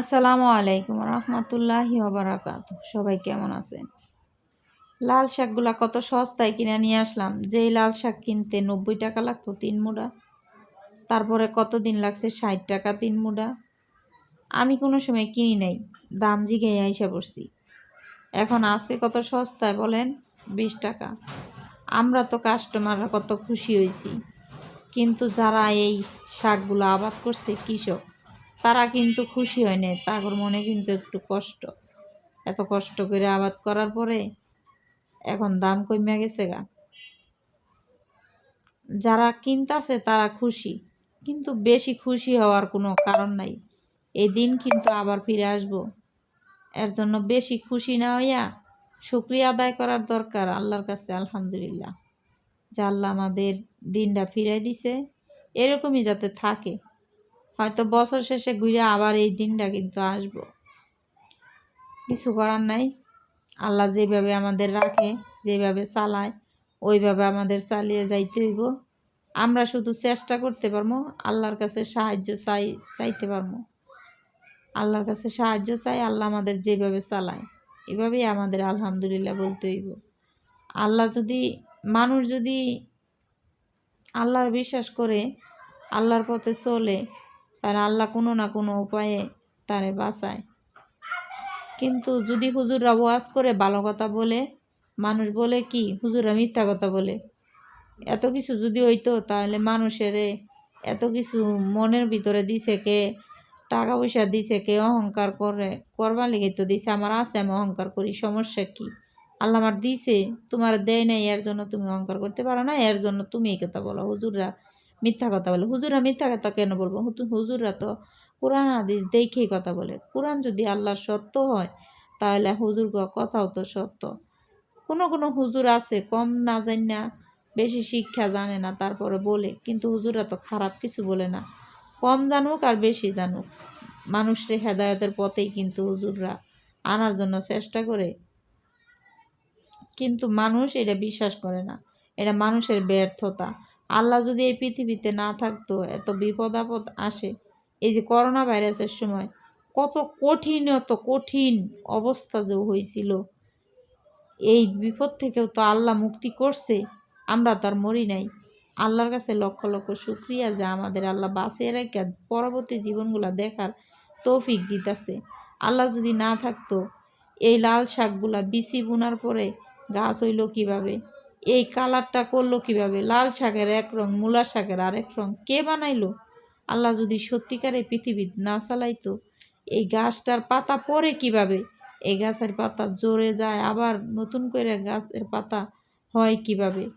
আসসালামু আলাইকুম রহমতুল্লাহি ওবরাকাত সবাই কেমন আছেন? লাল শাকগুলা কত সস্তায় কিনে নিয়ে আসলাম। যেই লাল শাক কিনতে নব্বই টাকা লাগতো তিন মুড়া। তারপরে কত দিন লাগছে ষাট টাকা তিন মুড়া। আমি কোনো সময় কিনি নাই, দাম জিগে আইসা পড়ছি। এখন আজকে কত সস্তায় বলেন? বিশ টাকা। আমরা তো কাস্টমাররা কত খুশি হয়েছি কিন্তু যারা এই শাকগুলো আবাদ করছে কৃষক তারা কিন্তু খুশি হয় নাই। তাগর মনে কিন্তু একটু কষ্ট। এত কষ্ট করে আবাদ করার পরে এখন দাম কমে গেছে গা। যারা কিনতাছে তারা খুশি, কিন্তু বেশি খুশি হওয়ার কোনো কারণ নাই। এই দিন কিন্তু আবার ফিরে আসব। এর জন্য বেশি খুশি না হইয়া শুক্রিয়া আদায় করার দরকার আল্লাহর কাছে, আলহামদুলিল্লাহ। যে আল্লাহ আমাদের দিনটা ফিরাই দিছে, এরকমই যাতে থাকে। হয়তো বছর শেষে ঘুরে আবার এই দিনটা কিন্তু আসব। কিছু করার নাই। আল্লাহ যেভাবে আমাদের রাখে, যেভাবে চালায়, ওইভাবে আমাদের চালিয়ে যাইতে হইব। আমরা শুধু চেষ্টা করতে পারব, আল্লাহর কাছে সাহায্য চাই, চাইতে পারব। আল্লাহর কাছে সাহায্য চাই, আল্লাহ আমাদের যেভাবে চালায়, এভাবেই আমাদের আলহামদুলিল্লাহ বলতে হইব। আল্লাহ যদি, মানুষ যদি আল্লাহর বিশ্বাস করে, আল্লাহর পথে চলে তার আল্লাহ কোনো না কোনো উপায়ে তারে বাঁচায়। কিন্তু যদি হুজুররা ওয়াজ করে ভালো কথা বলে, মানুষ বলে কি? হুজুররা মিথ্যা কথা বলে। এত কিছু যদি হইতো তাহলে মানুষের এত কিছু মনের ভিতরে দিছে কে? টাকা পয়সা দিছে কে? অহংকার করে, করবার লেগে তো দিছে। আমার আছে, আমি অহংকার করি, সমস্যা কি? আল্লাহ আমার দিছে, তোমার দেয় নাই, এর জন্য তুমি অহংকার করতে পারো না, এর জন্য তুমি এই কথা বলো। হুজুররা মিথ্যা কথা বলে। হুজুরা মিথ্যা কথা কেন বলব? হুজুররা তো কোরআন, হাদিস দেখেই কথা বলে। কোরআন যদি আল্লাহর সত্য হয়, তাহলে হুজুর কথাও তো সত্য। কোনো কোনো হুজুর আছে, কম না জানি না বেশি শিক্ষা জানে না, তারপরে বলে। কিন্তু হুজুররা তো খারাপ কিছু বলে না। কম জানুক আর বেশি জানুক। মানুষের হেদায়তের পথেই কিন্তু হুজুররা আনার জন্য চেষ্টা করে। কিন্তু মানুষ এটা বিশ্বাস করে না। এটা মানুষের ব্যর্থতা। আল্লাহ যদি এই পৃথিবীতে না থাকতো, এত বিপদ আপদ আসে। এই যে করোনা ভাইরাসের সময় কত কঠিনত কঠিন অবস্থা যে হয়েছিল। এই বিপদ থেকেও তো আল্লাহ মুক্তি করছে, আমরা তার মরি নাই। আল্লাহর কাছে লক্ষ লক্ষ শুক্রিয়া যে আমাদের আল্লাহ বাঁচিয়ে রেখে পরবর্তী জীবনগুলো দেখার তৌফিক দিতেছে। আল্লাহ যদি না থাকতো, এই লাল শাকগুলা বিচি বোনার পরে গাছ হইল কীভাবে? এই কালারটা করল কীভাবে? লাল শাকের এক রং, মূলা শাকের আরেক রং। কে বানাইলো? আল্লাহ যদি সত্যিকারে পৃথিবী না চালাইতো, এই গাছটার পাতা পরে কীভাবে? এই গাছের পাতা জোরে যায়, আবার নতুন করে গাছের পাতা হয় কীভাবে?